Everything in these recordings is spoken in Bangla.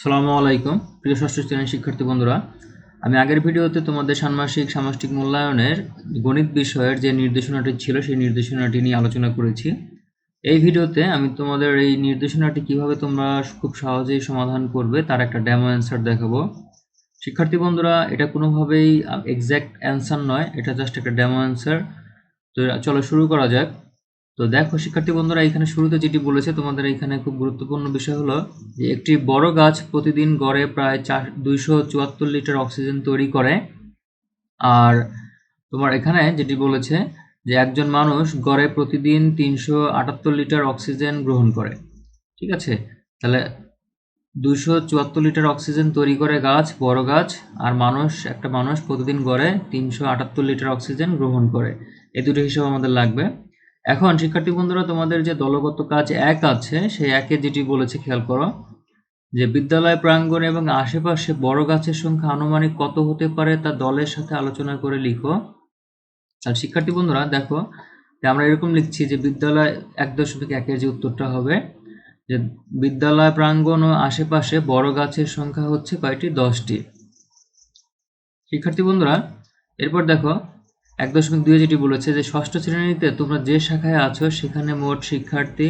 সালামু আলাইকুম। প্রিয় ষষ্ঠ শ্রেণির শিক্ষার্থী বন্ধুরা, আমি আগের ভিডিওতে তোমাদের ষান্মাসিক সামষ্টিক মূল্যায়নের গণিত বিষয়ের যে নির্দেশনাটি ছিল, সেই নির্দেশনাটি নিয়ে আলোচনা করেছি। এই ভিডিওতে আমি তোমাদের এই নির্দেশনাটি কীভাবে তোমরা খুব সহজেই সমাধান করবে, তার একটা ডেমো অ্যান্সার দেখাবো। শিক্ষার্থী বন্ধুরা, এটা কোনোভাবেই এক্স্যাক্ট অ্যান্সার নয়, এটা জাস্ট একটা ডেমো অ্যান্সার তো চলো শুরু করা যাক। তো দেখো, শিক্ষার্থী বন্ধুরা, এখানে শুরুতে যেটি বলেছে, তোমাদের এখানে খুব গুরুত্বপূর্ণ বিষয় হলো যে একটি বড় গাছ প্রতিদিন গড়ে প্রায় চার, দুইশো চুয়াত্তর লিটার অক্সিজেন তৈরি করে। আর তোমার এখানে যেটি বলেছে যে একজন মানুষ গড়ে প্রতিদিন তিনশো আটাত্তর লিটার অক্সিজেন গ্রহণ করে। ঠিক আছে? তাহলে দুইশো চুয়াত্তর লিটার অক্সিজেন তৈরি করে গাছ, বড় গাছ, আর মানুষ, একটা মানুষ প্রতিদিন গড়ে তিনশো আটাত্তর লিটার অক্সিজেন গ্রহণ করে। এই দুটো হিসাব আমাদের লাগবে। এখন, শিক্ষার্থী বন্ধুরা, তোমাদের যে দলগত কাজ এক আছে, সেই একে যেটি বলেছে, খেয়াল করো, যে বিদ্যালয় প্রাঙ্গণ এবং আশেপাশে বড় গাছের সংখ্যা আনুমানিক কত হতে পারে তা দলের সাথে আলোচনা করে লিখো। আর শিক্ষার্থী বন্ধুরা, দেখো, যে আমরা এরকম লিখছি যে বিদ্যালয় এক দশমিক একের যে উত্তরটা হবে, যে বিদ্যালয় প্রাঙ্গণ ও আশেপাশে বড় গাছের সংখ্যা হচ্ছে কয়টি? দশটি। শিক্ষার্থী বন্ধুরা, এরপর দেখো এক দশমিক দুই যেটি বলেছে যে, ষষ্ঠ শ্রেণীতে তোমরা যে শাখায় আছো, সেখানে মোট শিক্ষার্থী,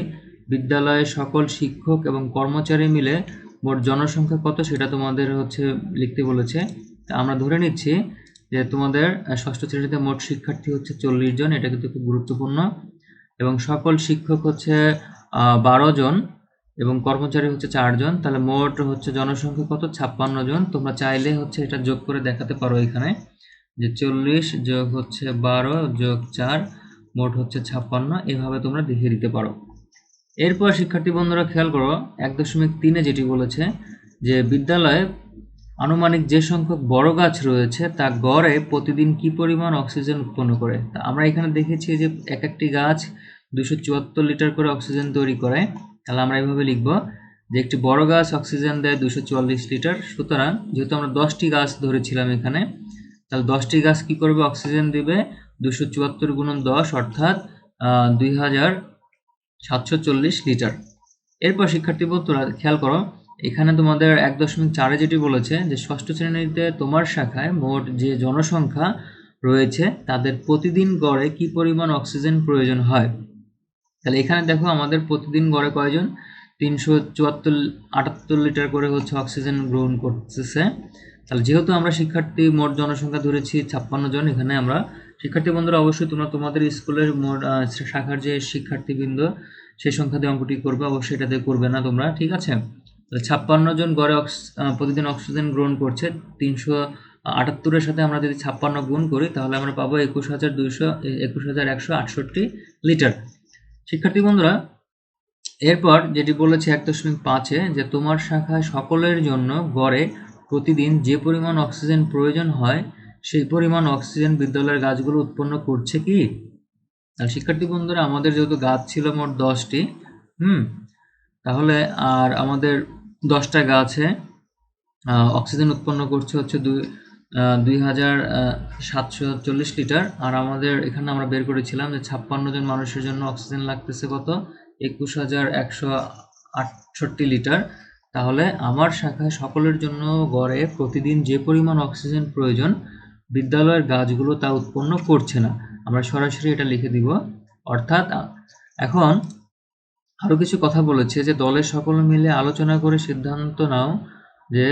বিদ্যালয়ের সকল শিক্ষক এবং কর্মচারী মিলে মোট জনসংখ্যা কত সেটা তোমাদের হচ্ছে লিখতে বলেছে। তা আমরা ধরে নিচ্ছি যে, তোমাদের ষষ্ঠ শ্রেণীতে মোট শিক্ষার্থী হচ্ছে চল্লিশ জন, এটা কিন্তু খুব গুরুত্বপূর্ণ। এবং সকল শিক্ষক হচ্ছে বারো জন এবং কর্মচারী হচ্ছে চারজন তাহলে মোট হচ্ছে জনসংখ্যা কত? ছাপ্পান্ন জন। তোমরা চাইলে হচ্ছে এটা যোগ করে দেখাতে পারো এখানে। যে চল্লিশ যোগ হচ্ছে বারো যোগ চার, মোট হচ্ছে ছাপ্পান্ন। এভাবে তোমরা দেখিয়ে দিতে পারো। এরপর শিক্ষার্থী বন্ধুরা খেয়াল করো, এক দশমিক তিনে যেটি বলেছে যে বিদ্যালয়ে আনুমানিক যে সংখ্যক বড় গাছ রয়েছে, তা গড়ে প্রতিদিন কি পরিমাণ অক্সিজেন উৎপন্ন করে? তা আমরা এখানে দেখেছি যে এক একটি গাছ দুশো চুয়াত্তর লিটার করে অক্সিজেন তৈরি করে। তাহলে আমরা এইভাবে লিখব যে একটি বড় গাছ অক্সিজেন দেয় দুশো লিটার। সুতরাং যেহেতু আমরা দশটি গাছ ধরেছিলাম এখানে তাহলে দশটি গাছ কি করবে? অক্সিজেন দিবে দুশো চুয়াত্তর গুণন দশ অর্থাৎ দুই হাজার সাতশো চল্লিশ লিটার। এরপর শিক্ষার্থী বন্ধুরা, খেয়াল করো, এখানে তোমাদের এক দশমিক চারে যেটি বলেছে যে ষষ্ঠ শ্রেণীতে তোমার শাখায় মোট যে জনসংখ্যা রয়েছে, তাদের প্রতিদিন গড়ে কি পরিমাণ অক্সিজেন প্রয়োজন হয়? তাহলে এখানে দেখো আমাদের প্রতিদিন গড়ে কয়জন? তিনশো চুয়াত্তর আটাত্তর লিটার করে হচ্ছে অক্সিজেন গ্রহণ করতেছে। তাহলে যেহেতু আমরা শিক্ষার্থী মোট জনসংখ্যা ধরেছি ছাপ্পান্ন জন, এখানে আমরা শিক্ষার্থী বন্ধুরা অবশ্যই তোমরা তোমাদের স্কুলের মোট শাখার যে শিক্ষার্থীবৃন্দ, সেই সংখ্যা দিয়ে অঙ্কটি করবে, অবশ্যই এটাতে করবে না তোমরা, ঠিক আছে? তাহলে ছাপ্পান্ন জন গড়ে প্রতিদিন অক্সিজেন গ্রহণ করছে, তিনশো আটাত্তরের সাথে আমরা যদি ছাপ্পান্ন গুণ করি, তাহলে আমরা পাবো একুশ হাজার দুইশো একুশ হাজার একশো আটষট্টি লিটার। শিক্ষার্থী বন্ধুরা, এরপর যেটি বলেছে এক দশমিক পাঁচে, যে তোমার শাখায় সকলের জন্য গড়ে প্রতিদিন যে পরিমাণ অক্সিজেন প্রয়োজন হয়, সেই পরিমাণ অক্সিজেন বিদ্যালয়ের গাছগুলো উৎপন্ন করছে কি? তাহলে শিক্ষার্থী বন্ধুরা, আমাদের যেহেতু গাছ ছিল মোট দশটি, হুম, তাহলে আর আমাদের দশটা গাছে অক্সিজেন উৎপন্ন করছে হচ্ছে দুই দুই হাজার সাতশো চল্লিশ লিটার, আর আমাদের এখানে আমরা বের করেছিলাম যে ছাপ্পান্ন জন মানুষের জন্য অক্সিজেন লাগতেছে কত? একুশ হাজার একশো আটষট্টি লিটার তাহলে আমার শাখায় সকলের জন্য গড়ে প্রতিদিন যে পরিমাণ অক্সিজেন প্রয়োজন, বিদ্যালয়ের গাছগুলো তা উৎপন্ন করছে না। আমরা সরাসরি এটা লিখে দিব। অর্থাৎ, এখন আরও কিছু কথা বলেছে যে, দলের সকল মিলে আলোচনা করে সিদ্ধান্ত নাও যে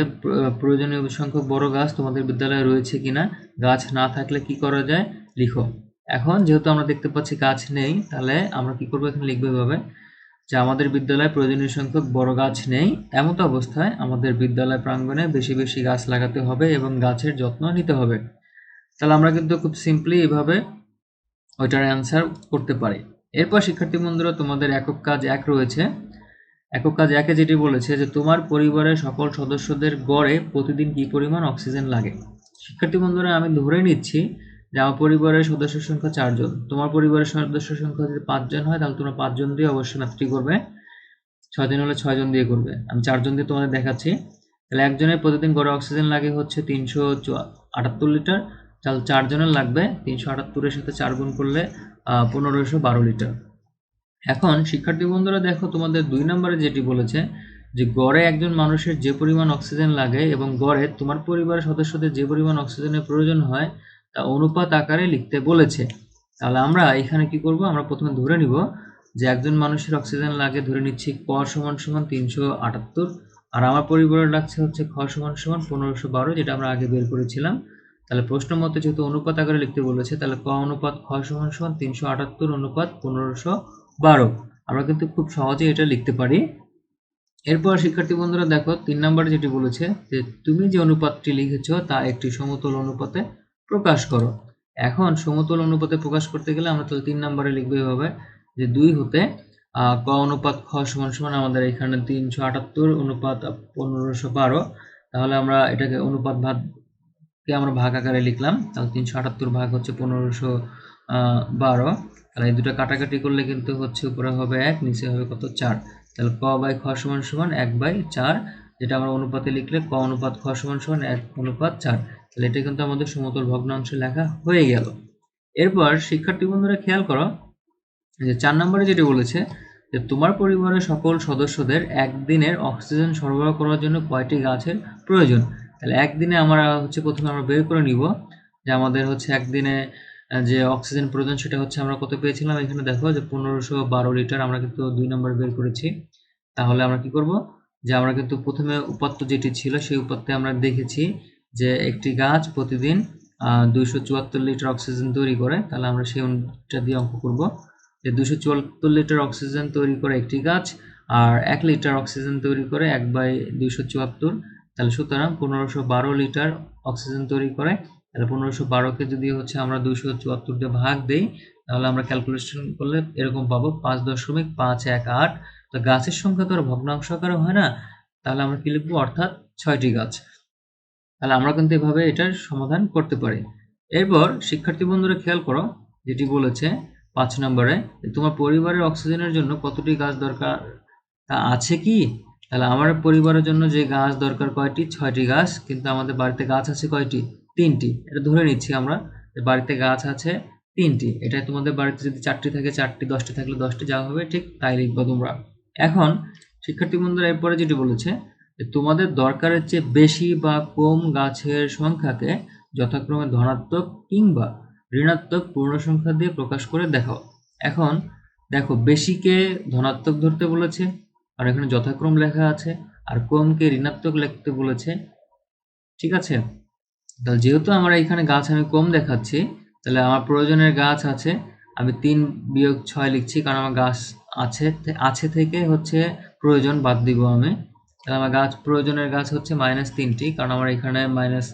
প্রয়োজনীয় সংখ্যক বড় গাছ তোমাদের বিদ্যালয়ে রয়েছে কিনা। গাছ না থাকলে কি করা যায়? লিখো। এখন যেহেতু আমরা দেখতে পাচ্ছি গাছ নেই, তাহলে আমরা কি করব এখানে লিখব এভাবে? যে আমাদের বিদ্যালয়ে প্রয়োজনীয় সংখ্যক বড় গাছ নেই এমতো অবস্থায় আমাদের বিদ্যালয় প্রাঙ্গণে বেশি বেশি গাছ লাগাতে হবে এবং গাছের যত্ন নিতে হবে। তাহলে আমরা কিন্তু খুব সিম্পলি এভাবে ওইটার অ্যান্সার করতে পারি। এরপর শিক্ষার্থী বন্ধুরা, তোমাদের একক কাজ এক রয়েছে। একক কাজ একে যেটি বলেছে যে তোমার পরিবারের সকল সদস্যদের গড়ে প্রতিদিন কি পরিমাণ অক্সিজেন লাগে? শিক্ষার্থী বন্ধুরা, আমি ধরে নিচ্ছি যে আমার পরিবারের সদস্যের সংখ্যা চারজন। তোমার পরিবারের সদস্য সংখ্যা যদি পাঁচজন হয়, তাহলে তোমরা পাঁচজন দিয়ে অবশ্যই ম্যাথটি করবে। ছয়জন হলে ছয়জন দিয়ে করবে। আমি চারজন দিয়ে তোমাদের দেখাচ্ছি। তাহলে একজনের প্রতিদিন গড়ে অক্সিজেন লাগে হচ্ছে তিনশো আটাত্তর লিটার। তাহলে চারজনের লাগবে তিনশো আটাত্তরের সাথে চার গুণ করলে পনেরোশো বারো লিটার। এখন শিক্ষার্থী বন্ধুরা দেখো, তোমাদের দুই নম্বরে যেটি বলেছে, যে গড়ে একজন মানুষের যে পরিমাণ অক্সিজেন লাগে এবং গড়ে তোমার পরিবারের সদস্যদের যে পরিমাণ অক্সিজেনের প্রয়োজন হয় অনুপাত আকারে লিখতে বলেছে। তাহলে আমরা এখানে কি করব? আমরা প্রথমে ধরে নিব যে একজন মানুষের অক্সিজেন লাগে, ধরে নিচ্ছি ক সমান সমান তিনশো আটাত্তর। আর আমার পরিবারের লাগছে হচ্ছে খ সমান সমান পনেরোশো বারো, যেটা আমরা আগে বের করেছিলাম। তাহলে প্রশ্ন মতে যেহেতু অনুপাত আকারে লিখতে বলেছে, তাহলে ক অনুপাত, খ সমান সমান তিনশো আটাত্তর অনুপাত পনেরোশো বারো। আমরা কিন্তু খুব সহজে এটা লিখতে পারি। এরপর শিক্ষার্থী বন্ধুরা দেখো, তিন নম্বরে যেটি বলেছে যে, তুমি যে অনুপাতটি লিখেছ তা একটি সমতল অনুপাতে প্রকাশ করো। এখন সমতল অনুপাতে প্রকাশ করতে গেলে আমরা তাহলে তিন নম্বরে লিখব এভাবে যে দুই হতে ক অনুপাত খ সমান সমান আমাদের এখানে তিনশো আটাত্তর অনুপাত পনেরোশো বারো। তাহলে আমরা এটাকে অনুপাত ভাগকে আমরা ভাগ আকারে লিখলাম। তাহলে তিনশো আটাত্তর ভাগ হচ্ছে পনেরোশো বারো। তাহলে এই দুটো কাটাকাটি করলে কিন্তু হচ্ছে উপরে হবে এক, নিচে হবে কত? চার। তাহলে ক বাই খ সমান সমান এক বাই চার, যেটা আমরা অনুপাতে লিখলে ক অনুপাত খ সমান সমান এক অনুপাত চার। তাহলে এটা কিন্তু আমাদের সমতল ভগ্নাংশে লেখা হয়ে গেল। এরপর শিক্ষার্থী বন্ধুরা খেয়াল করো যে চার নম্বরে যেটি বলেছে যে তোমার পরিবারের সকল সদস্যদের একদিনের অক্সিজেন সরবরাহ করার জন্য কয়টি গাছের প্রয়োজন? তাহলে একদিনে আমরা হচ্ছে প্রথমে আমরা বের করে নিব যে আমাদের হচ্ছে একদিনে যে অক্সিজেন প্রয়োজন সেটা হচ্ছে আমরা কত পেয়েছিলাম? এখানে দেখো যে পনেরোশো বারো লিটার আমরা কিন্তু দুই নম্বর বের করেছি। তাহলে আমরা কি করব? যে আমরা কিন্তু প্রথমে উপাত্ত যেটি ছিল সেই উপাত্তে আমরা দেখেছি যে একটি গাছ প্রতিদিন দুইশো চুয়াত্তর লিটার অক্সিজেন তৈরি করে, তাহলে আমরা সেই অনুটা দিয়ে অঙ্ক করব। যে দুশো চুয়াত্তর লিটার অক্সিজেন তৈরি করে একটি গাছ, আর এক লিটার অক্সিজেন তৈরি করে এক বাই দুইশো চুয়াত্তর, তাহলে সুতরাং পনেরোশো বারো লিটার অক্সিজেন তৈরি করে, তাহলে পনেরোশো বারোকে যদি হচ্ছে আমরা দুইশো চুয়াত্তর দিয়ে ভাগ দিই, তাহলে আমরা ক্যালকুলেশন করলে এরকম পাবো পাঁচ দশমিক পাঁচ এক আট। তো গাছের সংখ্যা তো আর ভগ্নাংশ হয় না, তাহলে আমরা কি লিখব? অর্থাৎ ছয়টি গাছ। তাহলে আমরা কিন্তু এভাবে এটার সমাধান করতে পারি। এরপর, শিক্ষার্থী বন্ধুরা খেয়াল করো, যেটি বলেছে পাঁচ নম্বরে তোমার পরিবারের অক্সিজেনের জন্য কতটি গাছ দরকার, তা আছে কি? তাহলে আমার পরিবারের জন্য যে গাছ দরকার কয়টি? ছয়টি গাছ, কিন্তু আমাদের বাড়িতে গাছ আছে কয়টি? তিনটি। এটা ধরে নিচ্ছি আমরা বাড়িতে গাছ আছে তিনটি। এটা তোমাদের বাড়িতে যদি চারটি থাকে, চারটি, দশটি থাকলে দশটি যা হবে, ঠিক তাই লিখব তোমরা। এখন, শিক্ষার্থী বন্ধুরা এরপরে যেটি বলেছে তোমাদের দরকারের চেয়ে বেশি বা কম গাছের সংখ্যাকে যথাক্রমে ধনাত্মক কিংবা ঋণাত্মক পূর্ণ সংখ্যা দিয়ে প্রকাশ করে দেখাও। এখন দেখো, বেশিকে ধনাত্মক ধরতে বলেছে, আর এখানে যথাক্রম লেখা আছে, আর কমকে ঋণাত্মক লিখতে বলেছে। ঠিক আছে? তাহলে যেহেতু আমার এখানে গাছ আমি কম দেখাচ্ছি, তাহলে আমার প্রয়োজনের গাছ আছে, আমি তিন বিয়োগ ছয় লিখছি, কারণ আমার গাছ আছে আছে থেকে হচ্ছে প্রয়োজন বাদ দিব আমি। তাহলে আমার গাছ, প্রয়োজনের গাছ হচ্ছে মাইনাস তিনটি, কারণ আমার এখানে মাইনাস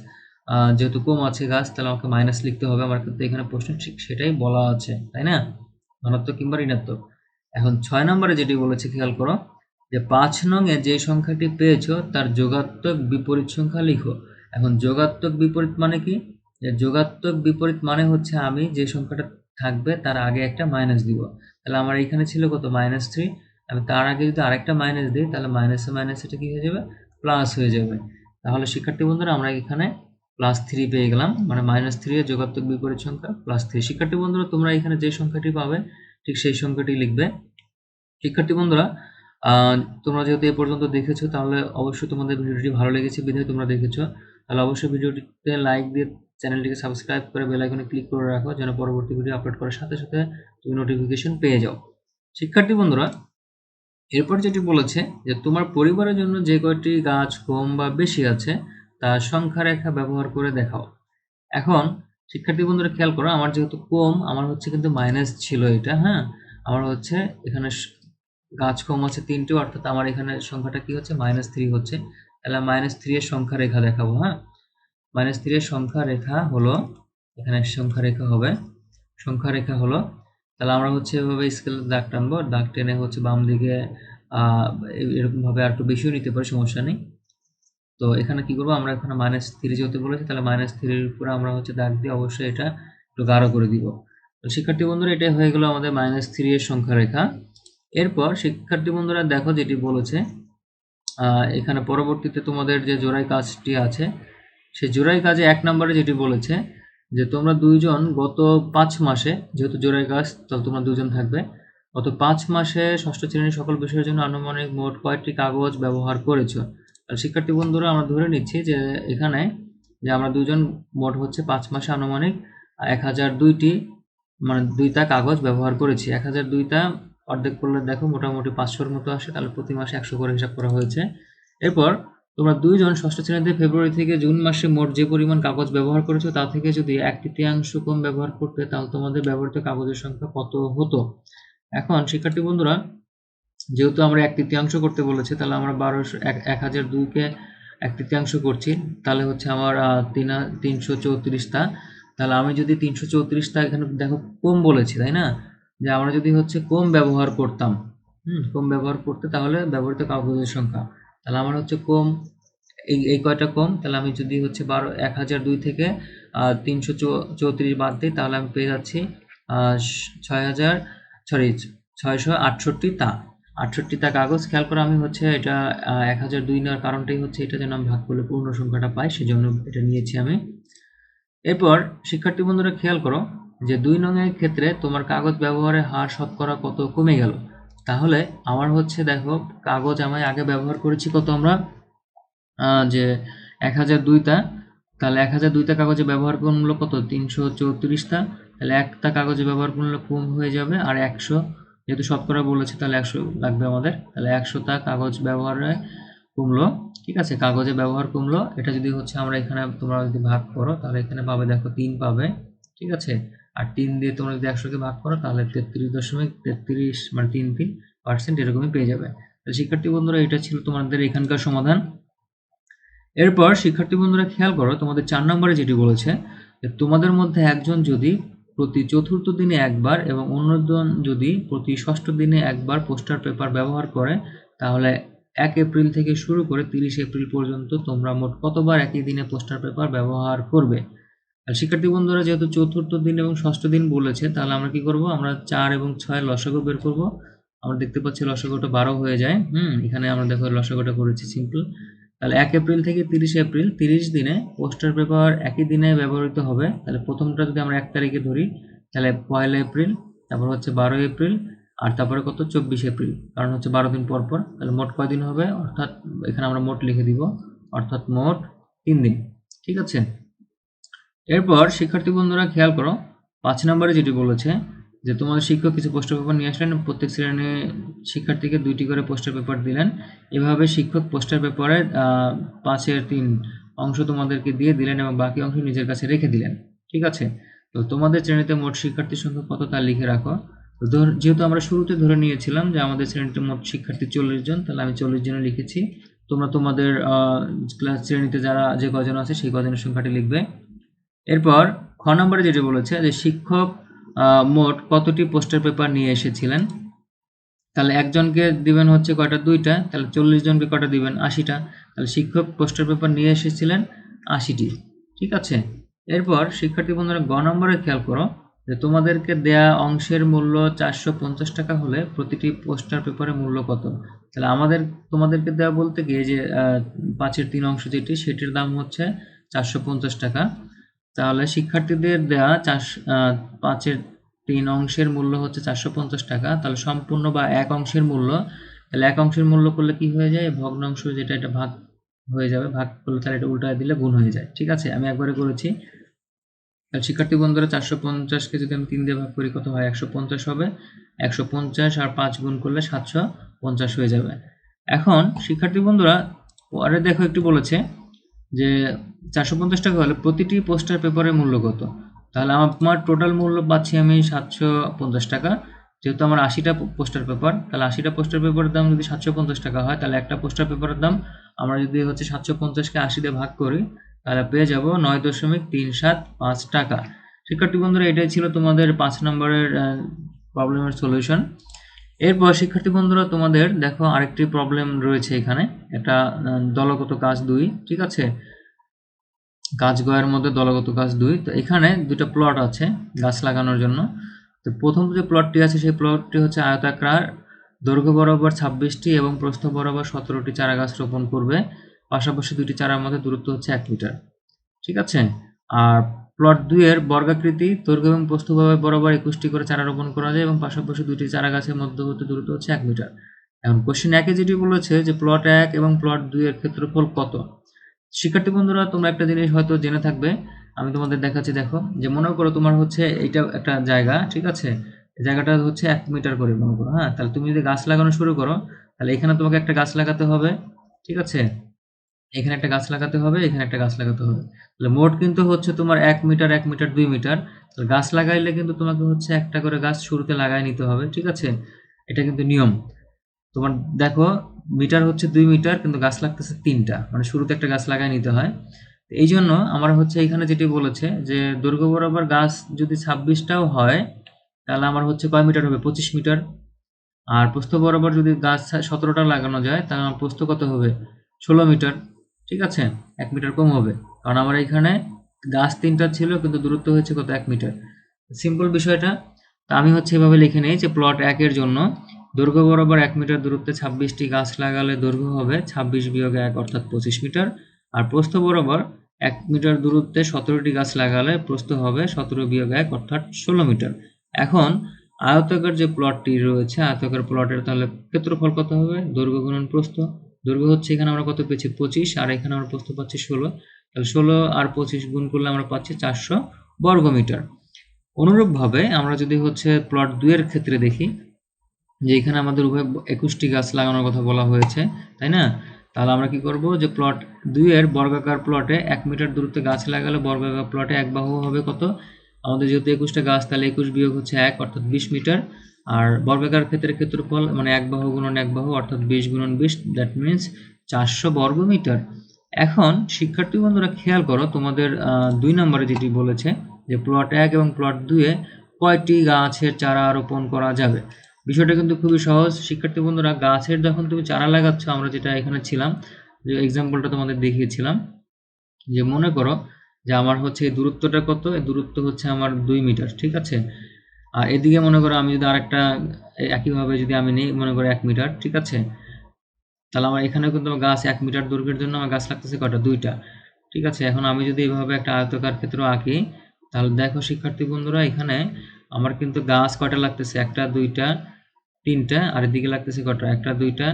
যেহেতু কম আছে গাছ, তাহলে আমাকে মাইনাস লিখতে হবে। আমার কিন্তু এখানে প্রশ্ন ঠিক সেটাই বলা আছে, তাই না? ধনাত্মক কিংবা ঋণাত্মক। এখন ছয় নম্বরে যেটি বলেছে, খেয়াল করো, যে পাঁচ নংয়ে যে সংখ্যাটি পেয়েছ, তার যোগাত্মক বিপরীত সংখ্যা লিখো। এখন যোগাত্মক বিপরীত মানে কি? যোগাত্মক বিপরীত মানে হচ্ছে আমি যে সংখ্যাটা থাকবে, তার আগে একটা মাইনাস দিব। তাহলে আমার এখানে ছিল কত? মাইনাস থ্রি আমি তার আগে যদি আরেকটা মাইনাস দিই, তাহলে মাইনাসে মাইনাস এটা কি হয়ে যাবে? প্লাস হয়ে যাবে। তাহলে শিক্ষার্থী বন্ধুরা, আমরা এখানে প্লাস থ্রি পেয়ে গেলাম। মানে মাইনাস থ্রি এর যোগাত্মক বিপরীত সংখ্যা প্লাস থ্রি শিক্ষার্থী বন্ধুরা, তোমরা এখানে যে সংখ্যাটি পাবে, ঠিক সেই সংখ্যাটি লিখবে। শিক্ষার্থী বন্ধুরা তোমরা যেহেতু এ পর্যন্ত দেখেছ, তাহলে অবশ্যই তোমাদের ভিডিওটি ভালো লেগেছে বিধায় তোমরা দেখেছ। তাহলে অবশ্যই ভিডিওটিতে লাইক দিয়ে চ্যানেলটিকে সাবস্ক্রাইব করে বেল আইকনে ক্লিক করে রাখো, যেন পরবর্তী ভিডিও আপলোড করার সাথে সাথে তুমি নোটিফিকেশন পেয়ে যাও। শিক্ষার্থী বন্ধুরা এরপর যেটি বলেছে যে তোমার পরিবারের জন্য যে কয়টি গাছ কম বা বেশি আছে, তা সংখ্যা রেখা ব্যবহার করে দেখাও। এখন, শিক্ষার্থী বন্ধুরা খেয়াল করো, আমার যেহেতু কম আমার হচ্ছে কিন্তু মাইনাস ছিল এটা হ্যাঁ? আমার হচ্ছে এখানে গাছ কম আছে তিনটে, অর্থাৎ আমার এখানে সংখ্যাটা কি হচ্ছে? মাইনাস থ্রি হচ্ছে। তাহলে মাইনাস থ্রি এর সংখ্যা রেখা দেখাবো হ্যাঁ? মাইনাস থ্রি এর সংখ্যা রেখা হলো, এখানে সংখ্যা রেখা হবে। সংখ্যা রেখা হলো তাহলে আমরা হচ্ছে এভাবে স্কেল দাগ টানবো। দাগ টেনে হচ্ছে বাম দিকে এরকমভাবে আর একটু বেশিও নিতে পারি, সমস্যা নেই। তো এখানে কি করব? আমরা এখানে মাইনাস থ্রি যেহেতু বলেছি, তাহলে মাইনাস থ্রির উপরে আমরা হচ্ছে দাগ দিয়ে অবশ্যই এটা একটু গাঢ় করে দিব। তো শিক্ষার্থী বন্ধুরা, এটাই হয়ে গেলো আমাদের মাইনাস থ্রি এর সংখ্যা রেখা। এরপর শিক্ষার্থী বন্ধুরা, দেখো যেটি বলেছে এখানে পরবর্তীতে তোমাদের যে জোড়াই কাজটি আছে, সেই জোড়াই কাজে এক নম্বরে যেটি বলেছে যে তোমরা দুইজন গত পাঁচ মাসে, যেহেতু জোড়াই কাজ, তাহলে তোমরা দুজন থাকবে। গত পাঁচ মাসে ষষ্ঠ শ্রেণির সকল বিষয়ের জন্য আনুমানিক মোট কয়েকটি কাগজ ব্যবহার করেছ। তাহলে শিক্ষার্থী বন্ধুরা, আমরা ধরে নিচ্ছি যে এখানে যে আমরা দুজন মোট হচ্ছে পাঁচ মাসে আনুমানিক এক হাজার দুইটি মানে দুইটা কাগজ ব্যবহার করেছি। এক হাজার দুইটা অর্ধেক করলে দেখো মোটামুটি পাঁচশোর মতো আসে, তাহলে প্রতি মাসে একশো করে হিসাব করা হয়েছে। এরপর তোমরা দুইজন ষষ্ঠ শ্রেণীতে ফেব্রুয়ারি থেকে জুন মাসে মোট যে পরিমাণ কাগজ ব্যবহার করেছ, তা থেকে যদি এক তৃতীয়াংশ কম ব্যবহার করতে, তাহলে তোমাদের ব্যবহৃত কাগজের সংখ্যা কত হতো? এখন, শিক্ষার্থী বন্ধুরা, যেহেতু আমরা এক তৃতীয়াংশ করতে বলেছে, তাহলে আমরা বারোশো এক হাজার দুইকে এক তৃতীয়াংশ করছি। তাহলে হচ্ছে আমার তিন, তিনশো চৌত্রিশটা। তাহলে আমি যদি তিনশো চৌত্রিশটা এখানে দেখো কম বলেছি, তাই না? যে আমরা যদি হচ্ছে কম ব্যবহার করতাম, হুম, কম ব্যবহার করতে, তাহলে ব্যবহৃত কাগজের সংখ্যা তাহলে আমার হচ্ছে কম, এই এই কয়টা কম? তাহলে আমি যদি হচ্ছে বারো, এক হাজার দুই থেকে তিনশো চৌত্রিশ বাদ দিই, তাহলে আমি পেয়ে যাচ্ছি ছয় হাজার, সরি, ছয়শো আটষট্টিটা আটষট্টিটা কাগজ। খেয়াল করে আমি হচ্ছে এটা এক হাজার দুই নেওয়ার কারণটাই হচ্ছে এটা যেন আমি ভাগ করলে পূর্ণ সংখ্যাটা পাই, সেজন্য এটা নিয়েছি আমি। এরপর, শিক্ষার্থী বন্ধুরা খেয়াল করো যে দুই নংয়ের ক্ষেত্রে তোমার কাগজ ব্যবহারের হার শতকরা কত কমে গেল। তাহলে আমার হচ্ছে দেখো, কাগজ আমি আগে ব্যবহার করেছি কত আমরা? যে এক হাজার দুইটা। তাহলে এক হাজার দুইটা কাগজে ব্যবহার করল কত? তিনশো চৌত্রিশটা। তাহলে একটা কাগজে ব্যবহার করলে কম হয়ে যাবে আর একশো। যেহেতু শতকরা বলেছে, তাহলে একশো লাগবে আমাদের। তাহলে একশোটা কাগজ ব্যবহারে কমলো। ঠিক আছে, কাগজে ব্যবহার কমলো। এটা যদি হচ্ছে আমরা এখানে তোমরা যদি ভাগ করো, তাহলে এখানে পাবে দেখো তিন পাবে। ঠিক আছে? আর তিন দিয়ে তোমরা যদি একশোকে ভাগ করো, তাহলে তেত্রিশ দশমিক তেত্রিশ মানে তিন তিন পার্সেন্ট এরকমই পেয়ে যাবে। তাহলে শিক্ষার্থী বন্ধুরা, এটা ছিল তোমাদের এখানকার সমাধান। এরপর শিক্ষার্থী বন্ধুরা, খেয়াল করো, তোমাদের চার নম্বরে যেটি বলেছে তোমাদের মধ্যে একজন যদি প্রতি চতুর্থ দিনে একবার এবং অন্যজন যদি প্রতি ষষ্ঠ দিনে একবার পোস্টার পেপার ব্যবহার করে, তাহলে এক এপ্রিল থেকে শুরু করে তিরিশ এপ্রিল পর্যন্ত তোমরা মোট কতবার একই দিনে পোস্টার পেপার ব্যবহার করবে? আর শিক্ষার্থী বন্ধুরা, যেহেতু চতুর্থ দিন এবং ষষ্ঠ দিন বলেছে, তাহলে আমরা কি করব? আমরা চার এবং ছয় লসাগু বের করব। আমরা দেখতে পাচ্ছি লসাগুটা বারো হয়ে যায়। হুম, এখানে আমরা দেখো লসাগুটা করেছি সিম্পল তাহলে এক এপ্রিল থেকে তিরিশে এপ্রিল, তিরিশ দিনে পোস্টার পেপার একই দিনে ব্যবহৃত হবে। তাহলে প্রথমটা যদি আমরা এক তারিখে ধরি, তাহলে পয়লা এপ্রিল, তারপর হচ্ছে বারো এপ্রিল, আর তারপরে কত? চব্বিশ এপ্রিল, কারণ হচ্ছে বারো দিন পর পর। তাহলে মোট কয়দিন হবে? অর্থাৎ এখানে আমরা মোট লিখে দিব, অর্থাৎ মোট তিন দিন। ঠিক আছে? এরপর শিক্ষার্থী বন্ধুরা খেয়াল করো পাঁচ নম্বরে যেটি বলেছে যে তোমাদের শিক্ষক কিছু পোস্টার পেপার নিয়ে আসলেন প্রত্যেক শ্রেণি শিক্ষার্থীকে দুইটি করে পোস্টার পেপার দিলেন। এভাবে শিক্ষক পোস্টার পেপারের আহ, পাঁচের তিন অংশ তোমাদেরকে দিয়ে দিলেন এবং বাকি অংশ নিজের কাছে রেখে দিলেন। ঠিক আছে? তো তোমাদের শ্রেণীতে মোট শিক্ষার্থীর সংখ্যা কত তা লিখে রাখো। তো ধর- যেহেতু আমরা শুরুতে ধরে নিয়েছিলাম যে আমাদের শ্রেণীতে মোট শিক্ষার্থী চল্লিশ জন তাহলে আমি চল্লিশ জনে লিখেছি। তোমরা তোমাদের ক্লাস শ্রেণীতে যারা যে কজন আছে সেই কজনের সংখ্যাটি লিখবে। এরপর খ নম্বরে যেটি বলেছে যে শিক্ষক মোট কতটি পোস্টার পেপার নিয়ে এসেছিলেন? তাহলে একজনকে দিবেন হচ্ছে কয়টা? দুইটা। তাহলে চল্লিশ জনকে কয়টা দিবেন? আশিটা। তাহলে শিক্ষক পোস্টার পেপার নিয়ে এসেছিলেন আশিটি। ঠিক আছে? এরপর শিক্ষার্থী বন্ধুরা, গ নম্বরে খেয়াল করো যে তোমাদেরকে দেয়া অংশের মূল্য চারশো পঞ্চাশ টাকা হলে প্রতিটি পোস্টার পেপারের মূল্য কত? তাহলে আমাদের, তোমাদেরকে দেওয়া বলতে গিয়ে যে পাঁচের তিন অংশ যেটি, সেটির দাম হচ্ছে চারশো পঞ্চাশ টাকা। তাহলে শিক্ষার্থীদের দেওয়া চার পাঁচের তিন অংশের মূল্য হচ্ছে চারশো পঞ্চাশ টাকা। তাহলে সম্পূর্ণ বা এক অংশের মূল্য, তাহলে এক অংশের মূল্য করলে কি হয়ে যায়? ভগ্নাংশ যেটা, এটা ভাগ হয়ে যাবে। ভাগ করলে তাহলে এটা উল্টায় দিলে গুণ হয়ে যায়। ঠিক আছে? আমি একবারে করেছি। তাহলে শিক্ষার্থী বন্ধুরা, চারশো পঞ্চাশকে যদি আমি তিন দিয়ে ভাগ করি, কত হয়? একশো পঞ্চাশ হবে। একশো পঞ্চাশ আর পাঁচ গুণ করলে সাতশো পঞ্চাশ হয়ে যাবে। এখন শিক্ষার্থী বন্ধুরা, পরে দেখো একটু বলেছে। যে চারশো পঞ্চাশ টাকা হলে প্রতিটি পোস্টার পেপারের মূল্য কত? তাহলে আমার টোটাল মূল্য পাচ্ছি আমি সাতশো পঞ্চাশ টাকা। যেহেতু আমার আশিটা পোস্টার পেপার, তাহলে আশিটা পোস্টার পেপারের দাম যদি সাতশো পঞ্চাশ টাকা হয়, তাহলে একটা পোস্টার পেপারের দাম আমরা যদি হচ্ছে সাতশো পঞ্চাশকে আশি দিয়ে ভাগ করি, তাহলে পেয়ে যাব নয় দশমিক তিন সাত পাঁচ টাকা। শিক্ষার্থী বন্ধুরা, এটাই ছিল তোমাদের পাঁচ নম্বরের প্রবলেমের সলিউশন এরপর শিক্ষার্থী বন্ধুরা, তোমাদের দেখো আরেকটি প্রবলেম রয়েছে এখানে। একটা দলগত কাজ দুই, ঠিক আছে? গাছ গয়ের মধ্যে দলগত গাছ দুই। তো এখানে দুটো প্লট আছে গাছ লাগানোর জন্য। তো প্রথম যে প্লটটি আছে, সেই প্লটটি হচ্ছে আয়তাকার, দৈর্ঘ্য বরাবর ছাব্বিশটি এবং প্রস্থ বরাবর সতেরোটি চারা গাছ রোপণ করবে। পাশাপাশি দুটি চারার মধ্যে দূরত্ব হচ্ছে এক মিটার, ঠিক আছে? আর প্লট দুইয়ের বর্গাকৃতি দৈর্ঘ্য এবং প্রস্থভাবে বরাবর একুশটি করে চারা রোপণ করা যায় এবং পাশাপাশি দুটি চারা গাছের মধ্যবর্তী দূরত্ব হচ্ছে এক মিটার। এখন কোশ্চেন একে যেটি বলেছে যে প্লট এক এবং প্লট দুইয়ের ক্ষেত্রফল কত? শিক্ষার্থী বন্ধুরা, তোমরা একটা জিনিস হয়তো জেনে থাকবে, আমি তোমাদের দেখাচ্ছি, দেখো। যে মনে করো তোমার হচ্ছে এইটা একটা জায়গা, ঠিক আছে? জায়গাটা হচ্ছে এক মিটার করে মনে করো হ্যাঁ? তাহলে তুমি যদি গাছ লাগানো শুরু করো, তাহলে এখানে তোমাকে একটা গাছ লাগাতে হবে, ঠিক আছে? এখানে একটা গাছ লাগাতে হবে, এখানে একটা গাছ লাগাতে হবে। তাহলে মোট কিন্তু হচ্ছে তোমার এক মিটার এক মিটার, দুই মিটার। তাহলে গাছ লাগাইলে কিন্তু তোমাকে হচ্ছে একটা করে গাছ শুরুতে লাগাই নিতে হবে, ঠিক আছে? এটা কিন্তু নিয়ম। তোমার দেখো, মিটার হচ্ছে দুই মিটার, কিন্তু গাছ লাগতেছে তিনটা। মানে শুরুতে একটা গাছ লাগাই নিতে হয়। এই জন্য আমার হচ্ছে এখানে যেটি বলেছে যে দৈর্ঘ্য বরাবর গাছ যদি ছাব্বিশটাও হয়, তাহলে আমার হচ্ছে কয় মিটার হবে? পঁচিশ মিটার। আর প্রস্থ বরাবর যদি গাছ সতেরোটা লাগানো যায়, তাহলে আমার প্রস্থ কত হবে? ষোলো মিটার। ঠিক আছে? এক মিটার কম হবে। কারণ আমার এখানে গাছ তিনটা ছিল, কিন্তু দূরত্ব হয়েছে কত? এক মিটার। সিম্পল বিষয়টা, তা আমি হচ্ছে এভাবে লিখে নিই যে প্লট একের জন্য। দৈর্ঘ্য বরাবর এক মিটার দূরত্বে ছাব্বিশটি গাছ লাগালে দৈর্ঘ্য হবে ছাব্বিশ বিয়োগ এক, অর্থাৎ পঁচিশ মিটার। আর প্রস্থ বরাবর এক মিটার দূরত্বে সতেরোটি গাছ লাগালে প্রস্থ হবে সতেরো বিয়োগ এক, অর্থাৎ ষোলো মিটার। এখন, আয়তাকার যে প্লটটি রয়েছে, আয়তাকার প্লটের তাহলে ক্ষেত্রফল কত হবে? দৈর্ঘ্য গুণন প্রস্থ। দৈর্ঘ্য হচ্ছে, এখানে আমরা কত পেয়েছি? পঁচিশ, আর এখানে আমরা প্রস্থ পাচ্ছি ষোলো। তাহলে ষোলো আর পঁচিশ গুণ করলে আমরা পাচ্ছি চারশো বর্গ মিটার অনুরূপভাবে আমরা যদি হচ্ছে প্লট দুইয়ের ক্ষেত্রে দেখি, যে এখানে আমাদের উভয় একুশটি গাছ লাগানোর কথা বলা হয়েছে, তাই না? তাহলে আমরা কি করব যে প্লট দুইয়ের বর্গাকার প্লটে এক মিটার দূরত্বে গাছ লাগালে বর্গাকার প্লটে এক বাহু হবে কত? আমাদের যেহেতু একুশটা গাছ, তাহলে একুশ বিয়োগ হচ্ছে এক, অর্থাৎ বিশ মিটার আর বর্গাকার ক্ষেত্রের ক্ষেত্রফল মানে এক বাহু গুণন এক বাহু অর্থাৎ বিশ গুণন বিশ দ্যাট মিনস চারশো বর্গ মিটার এখন, শিক্ষার্থী বন্ধুরা খেয়াল করো, তোমাদের দুই নম্বরে যেটি বলেছে, যে প্লট এক এবং প্লট দুয়ে কয়টি গাছের চারা রোপণ করা যাবে? বিষয়টা কিন্তু খুবই সহজ। শিক্ষার্থী বন্ধুরা, গাছের যখন তুমি চারা লাগাচ্ছ, আমরা যেটা এখানে ছিলাম, যে এক্সাম্পলটা তোমাদের দেখিয়েছিলাম, যে মনে করো যে আমার হচ্ছে এই দূরত্বটা কত? এই দূরত্ব হচ্ছে আমার দুই মিটার, ঠিক আছে? আর এদিকে মনে করো আমি যদি আরেকটা একইভাবে যদি আমি নেই, মনে করো এক মিটার, ঠিক আছে? তাহলে আমার এখানেও কিন্তু আমার গাছ এক মিটার দৈর্ঘ্যের জন্য আমার গাছ লাগতেছে কটা দুইটা। ঠিক আছে? এখন আমি যদি এইভাবে একটা আয়তকার ক্ষেত্র আঁকি, তাহলে দেখো শিক্ষার্থী বন্ধুরা, এখানে আমার কিন্তু গাছ কয়টা লাগতেছে? একটা, দুইটা, তিনটা, আর এদিকে লাগতেছে কটা একটা, দুইটা,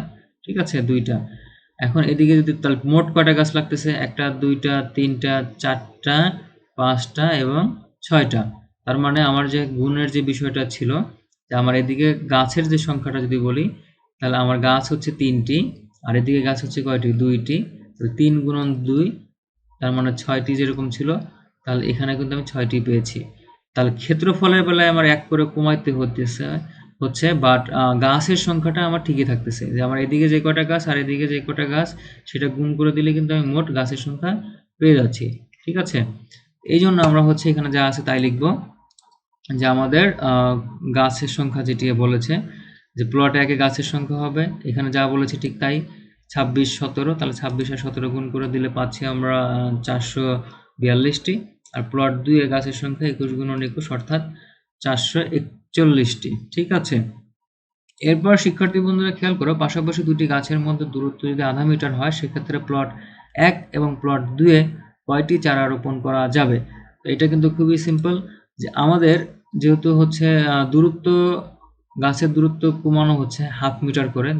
ঠিক আছে? দুইটা। এখন এদিকে যদি, তাহলে মোট কয়টা গাছ লাগতেছে? একটা, দুইটা, তিনটা, চারটা, পাঁচটা এবং ছয়টা। তার মানে আমার যে গুণের যে বিষয়টা ছিল, যে আমার এদিকে গাছের যে সংখ্যাটা যদি বলি, তাহলে আমার গাছ হচ্ছে তিনটি, আর এদিকে গাছ হচ্ছে কয়টি? দুইটি। তাহলে তিন গুণন দুই, তার মানে ছয়টি যেরকম ছিল, তাহলে এখানে কিন্তু আমি ছয়টি পেয়েছি। তাহলে ক্ষেত্রফলের বেলায় আমার এক করে কমাইতে হতেছে, হচ্ছে বাট গাছের সংখ্যাটা আমার ঠিকই থাকতেছে। যে আমার এদিকে যে কটা গাছ আর এদিকে যে কটা গাছ, সেটা গুণ করে দিলে কিন্তু আমি মোট গাছের সংখ্যা পেয়ে যাচ্ছি। ঠিক আছে? এই জন্য আমরা হচ্ছে এখানে যা আছে তাই লিখব যে আমাদের গাছের সংখ্যা যেটি বলেছে, যে প্লট একে গাছের সংখ্যা হবে, এখানে যা বলেছে ঠিক তাই, ছাব্বিশ সতেরো, তাহলে ছাব্বিশ আর সতেরো গুণ করে দিলে পাচ্ছি আমরা চারশো বিয়াল্লিশটি, আর প্লট দুই গাছের সংখ্যা একুশ গুণ একুশ, অর্থাৎ চারশো একচল্লিশটি, ঠিক আছে? এরপর শিক্ষার্থী বন্ধুরা খেয়াল করো, পাশাপাশি দুটি গাছের মধ্যে দূরত্ব যদি আধা মিটার হয়, সেক্ষেত্রে প্লট এক এবং প্লট দুয়ে কয়টি চারা রোপণ করা যাবে? এটা কিন্তু খুবই সিম্পল যে আমাদের যেহেতু হচ্ছে দূরত্ব, গাছের দূরত্ব কমানো হচ্ছে হাফ মিটার করে।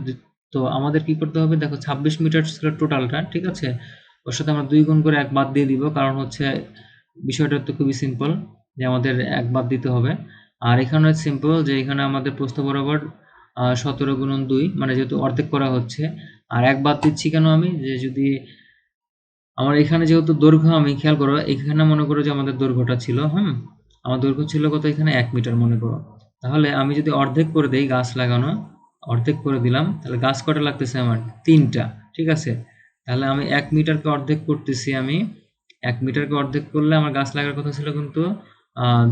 তো আমাদের কি করতে হবে? দেখো ছাব্বিশ মিটার ছিল টোটালটা ঠিক আছে? ওর সাথে আমরা দুই গুণ করে এক বাদ দিয়ে দিব, কারণ হচ্ছে বিষয়টা তো খুবই সিম্পল যে আমাদের এক বাদ দিতে হবে। আর এখানে সিম্পল যে এখানে আমাদের প্রস্থ বরাবর সতেরো গুণন দুই মানে যেহেতু অর্ধেক করা হচ্ছে, আর এক বাদ দিচ্ছি কেন আমি? যে যদি আমার এখানে যেহেতু দৈর্ঘ্য, আমি খেয়াল করো, এখানে মনে করো যে আমাদের দৈর্ঘ্যটা ছিল, হুম? আমার দৈর্ঘ্য ছিল কত? এখানে এক মিটার মনে করো। তাহলে আমি যদি অর্ধেক করে দেই গাছ লাগানো, অর্ধেক করে দিলাম, তাহলে গাছ কটা লাগতেছে আমার? তিনটা, ঠিক আছে? তাহলে আমি এক মিটারকে অর্ধেক করতেছি আমি। এক মিটারকে অর্ধেক করলে আমার গাছ লাগার কথা ছিল কিন্তু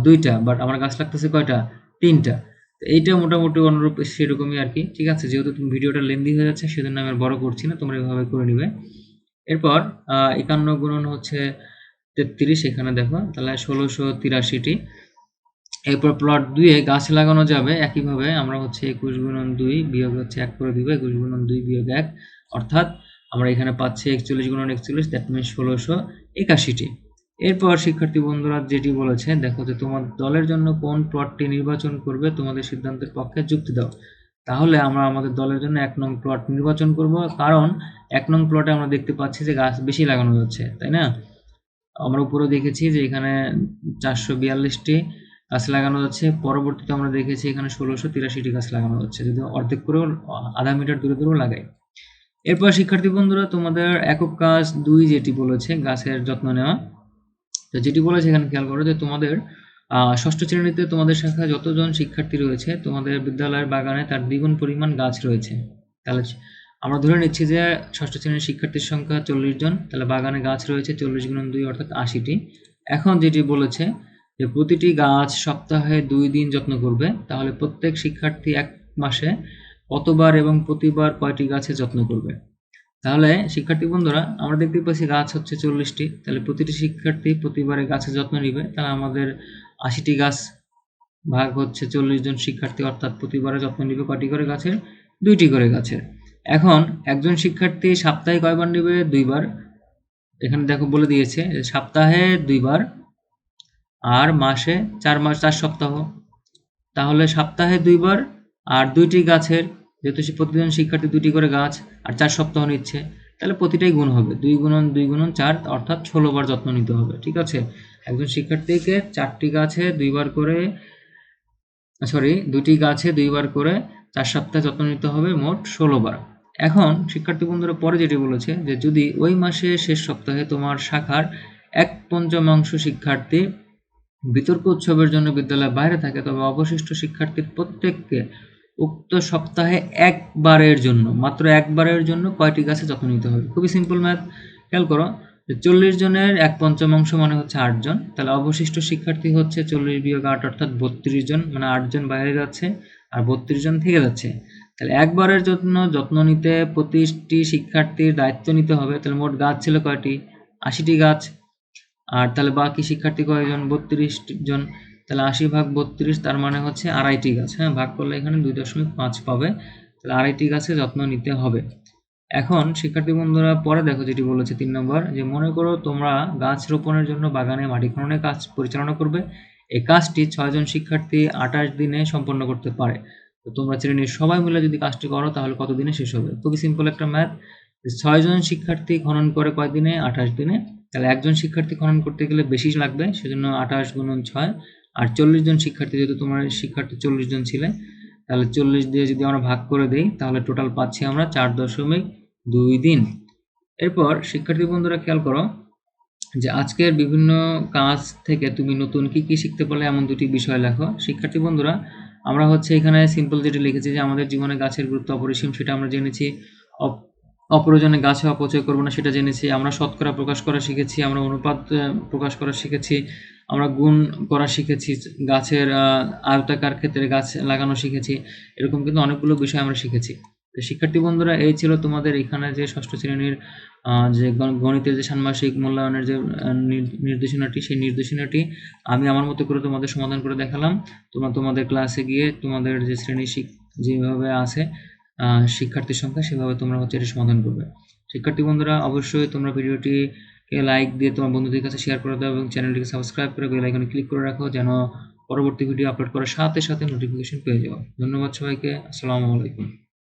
দুইটা বাট আমার গাছ লাগতেছে কয়টা? তিনটা। এইটা মোটামুটি অনুরূপ সেরকমই আর কি, ঠিক আছে? যেহেতু তুমি ভিডিওটা লেন্দি হয়ে যাচ্ছে, সেজন্য আমি আর বড় করছি না, তোমরা এভাবে করে নিবে। এরপর একান্ন গুণন হচ্ছে তেত্রিশ, এখানে দেখো, তাহলে ষোলোশো তিরাশিটি। এরপর প্লট দুইয়ে গাছ লাগানো যাবে, একইভাবে আমরা হচ্ছে একুশ গুণন দুই বিয়োগ হচ্ছে এক করে দিব, একুশ গুণন দুই বিয়োগ এক। অর্থাৎ আমরা এখানে পাচ্ছি একচল্লিশ গুণন একচল্লিশ দ্যাট মিনস ষোলোশো একাশিটি। এরপর শিক্ষার্থী বন্ধুরা যেটি বলেছে, দেখো যে তোমার দলের জন্য কোন প্লটটি নির্বাচন করবে, তোমাদের সিদ্ধান্তের পক্ষে যুক্তি দাও। তাহলে আমরা আমাদের দলের জন্য এক নং প্লট নির্বাচন করব। কারণ এক নং প্লটে আমরা দেখতে পাচ্ছি যে গাছ বেশি লাগানো যাচ্ছে, তাই না? আমরা উপরে দেখেছি যে এখানে চারশো বিয়াল্লিশটি গাছ লাগানো যাচ্ছে। পরবর্তীতে আমরা দেখেছি এখানে ষোলোশো তিরাশিটি গাছ লাগানো যাচ্ছে, যদি অর্ধেক করেও আধা মিটার দূরে দূরেও লাগাই। এরপর শিক্ষার্থী বন্ধুরা, তোমাদের একক কাজ দুই যেটি বলেছে, গাছের যত্ন নেওয়া। তো যেটি বলেছে এখানে খেয়াল করো যে তোমাদের ষষ্ঠ শ্রেণীতে তোমাদের শাখায় যতজন শিক্ষার্থী রয়েছে, তোমাদের বিদ্যালয়ের বাগানে তার দ্বিগুণ পরিমাণ গাছ রয়েছে। তাহলে আমরা ধরে নিচ্ছি যে ষষ্ঠ শ্রেণির শিক্ষার্থীর সংখ্যা চল্লিশ জন, তাহলে বাগানে গাছ রয়েছে চল্লিশ গুণ দুই অর্থাৎ আশিটি। এখন যেটি বলেছে যে প্রতিটি গাছ সপ্তাহে দুই দিন যত্ন করবে, তাহলে প্রত্যেক শিক্ষার্থী এক মাসে কতবার এবং প্রতিবার কয়টি গাছের যত্ন করবে? তাহলে শিক্ষার্থী বন্ধুরা, আমরা দেখতে পাচ্ছি গাছ হচ্ছে চল্লিশটি, তাহলে প্রতিটি শিক্ষার্থী প্রতিবারে গাছের যত্ন নিবে, তাহলে আমাদের আশিটি গাছ, ভাগ হচ্ছে চল্লিশ জন শিক্ষার্থী, অর্থাৎ প্রতিবারে যত্ন নিবে কটি করে গাছের? দুইটি করে গাছের। এখন একজন শিক্ষার্থী সপ্তাহে কয়বার নিবে? দুইবার। এখানে দেখো বলে দিয়েছে, সপ্তাহে দুইবার আর মাসে চার মাস, চার সপ্তাহ। তাহলে সপ্তাহে দুইবার আর দুইটি গাছের, যেহেতু সে প্রতিদিন শিক্ষার্থী দুটি করে গাছ আর চার সপ্তাহ নিচ্ছে, তাহলে প্রতিটাই গুণ হবে। দুই গুণন দুই গুণন চার, অর্থাৎ ষোলো বার যত্ন নিতে হবে, ঠিক আছে? একজন শিক্ষার্থীকে চারটি গাছে দুইবার করে সরি দুটি গাছে দুইবার করে চার সপ্তাহে যত্ন নিতে হবে মোট ষোলো বার। এখন শিক্ষার্থী বন্ধুরা পরে যেটি বলেছে যে যদি ওই মাসে শেষ সপ্তাহে তোমার শাখার এক পঞ্চমাংশ শিক্ষার্থী বিতর্ক উৎসবের জন্য বিদ্যালয়ের বাইরে থাকে, তবে অবশিষ্ট শিক্ষার্থীর প্রত্যেককে উক্ত সপ্তাহে একবারের জন্য, মাত্র একবারের জন্য কয়টি গাছে যত্ন নিতে হবে? খুবই সিম্পল ম্যাথ খেয়াল করো। চল্লিশ জনের এক পঞ্চমাংশ মানে হচ্ছে আটজন তাহলে অবশিষ্ট শিক্ষার্থী হচ্ছে চল্লিশ বিয়োগ আট অর্থাৎ বত্রিশ জন মানে আটজন বাইরে যাচ্ছে আর বত্রিশ জন থেকে যাচ্ছে। তাহলে একবারের জন্য যত্ন নিতে প্রতিটি শিক্ষার্থীর দায়িত্ব নিতে হবে। তাহলে মোট গাছ ছিল কয়টি? আশিটি গাছ। আর তাহলে বাকি শিক্ষার্থী কয়জন? বত্রিশ জন। তাহলে আশি ভাগ বত্রিশ, তার মানে হচ্ছে আড়াইটি গাছ। হ্যাঁ ভাগ করলে এখানে দুই দশমিক পাঁচ পাবে। তাহলে আড়াইটি গাছে যত্ন নিতে হবে। এখন শিক্ষার্থী বন্ধুরা, পরে দেখো যেটি বলেছে তিন নম্বর, যে মনে করো তোমরা গাছ রোপণের জন্য বাগানে মাটি খননের কাজ পরিচালনা করবে। এই কাজটি ছয়জন শিক্ষার্থী আঠাশ দিনে সম্পন্ন করতে পারে। তো তোমরা শ্রেণির সবাই মিলে যদি কাজটি করো, তাহলে কত দিনে শেষ হবে? খুবই সিম্পল একটা ম্যাথ ছয়জন শিক্ষার্থী খনন করে কয় দিনে? আঠাশ দিনে। তাহলে একজন শিক্ষার্থী খনন করতে গেলে বেশি লাগবে, সেজন্য আঠাশ গুণন ছয়। আর চল্লিশ জন শিক্ষার্থী, যেহেতু তোমার শিক্ষার্থী চল্লিশ জন ছিলে, তাহলে চল্লিশ দিয়ে যদি আমরা ভাগ করে দিই, তাহলে টোটাল পাচ্ছি আমরা চার দশমিক দুই দিন। এরপর, শিক্ষার্থী বন্ধুরা খেয়াল করো যে আজকের বিভিন্ন কাজ থেকে তুমি নতুন কি কি শিখতে পারলে এমন দুটি বিষয় লেখো। শিক্ষার্থী বন্ধুরা, আমরা হচ্ছে এখানে সিম্পল যেটা লিখেছি যে আমাদের জীবনে গাছের গুরুত্ব অপরিসীম, সেটা আমরা জেনেছি। অপ- অপ্রয়োজনে গাছে অপচয় করব না, সেটা জেনেছি। আমরা শতকরা প্রকাশ করা শিখেছি, আমরা অনুপাত প্রকাশ করা শিখেছি, আমরা গুণ করা শিখেছি, গাছের আয়তাকার ক্ষেত্রে গাছ লাগানো শিখেছি। এরকম কিন্তু অনেকগুলো বিষয় আমরা শিখেছি। তো শিক্ষার্থী বন্ধুরা, এই ছিল তোমাদের এখানে যে ষষ্ঠ শ্রেণির যে গণ- গণিতের যে ষান্মাসিক মূল্যায়নের যে নির্দেশনাটি, সেই নির্দেশনাটি আমি আমার মতো করে তোমাদের সমাধান করে দেখালাম। তোমরা তোমাদের ক্লাসে গিয়ে তোমাদের যে শ্রেণি যেভাবে আছে শিক্ষার্থীর সংখ্যা সেভাবে তোমরা হচ্ছে এটি সমাধান করবে। শিক্ষার্থী বন্ধুরা, অবশ্যই তোমরা ভিডিওটিকে লাইক দিয়ে তোমার বন্ধুদের কাছে শেয়ার করে দাও এবং চ্যানেলটিকে সাবস্ক্রাইব করে বেল আইকনে ক্লিক করে রাখো যেন পরবর্তী ভিডিও আপলোড করার সাথে সাথে নোটিফিকেশন পেয়ে যাও। ধন্যবাদ সবাইকে, আসসালামু আলাইকুম।